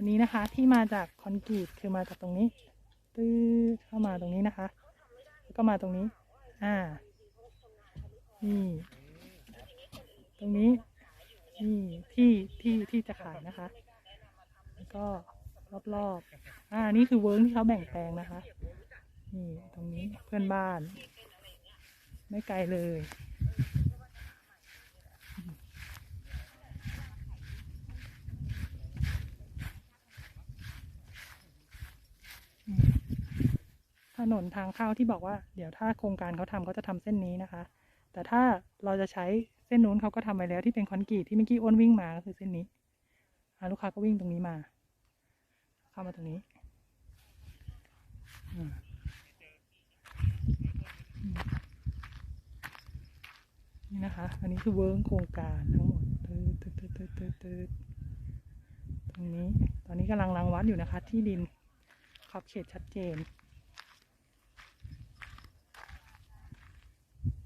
อันนี้นะคะที่มาจากคอนกรีตคือมาจากตรงนี้ตื้อเข้ามาตรงนี้นะคะ แล้วก็มาตรงนี้ อ่า นี่ ตรงนี้ นี่ที่ที่ที่จะขายนะคะ แล้วก็รอบๆ อ่า นี่คือเวิร์กที่เขาแบ่งแปลงนะคะ นี่ตรงนี้เพื่อนบ้าน ไม่ไกลเลย ถนนทางเข้าที่บอกว่า เดี๋ยวถ้าโครงการเขาทำเขาจะทำเส้นนี้นะคะ แต่ถ้าเราจะใช้เส้นนู้นเขาก็ทำไปแล้วที่เป็นคอนกรีตที่เมื่อกี้อ้วนวิ่งมาก็คือเส้นนี้ลูกค้าก็วิ่งตรงนี้มา เข้ามาตรงนี้นี่นะคะ อันนี้คือเวิร์กโครงการทั้งหมดตืดตืดตืดตืดตืดตืดตรงนี้ ตอนนี้กำลังรังวัดอยู่นะคะ ที่ดินขอบเขตชัดเจน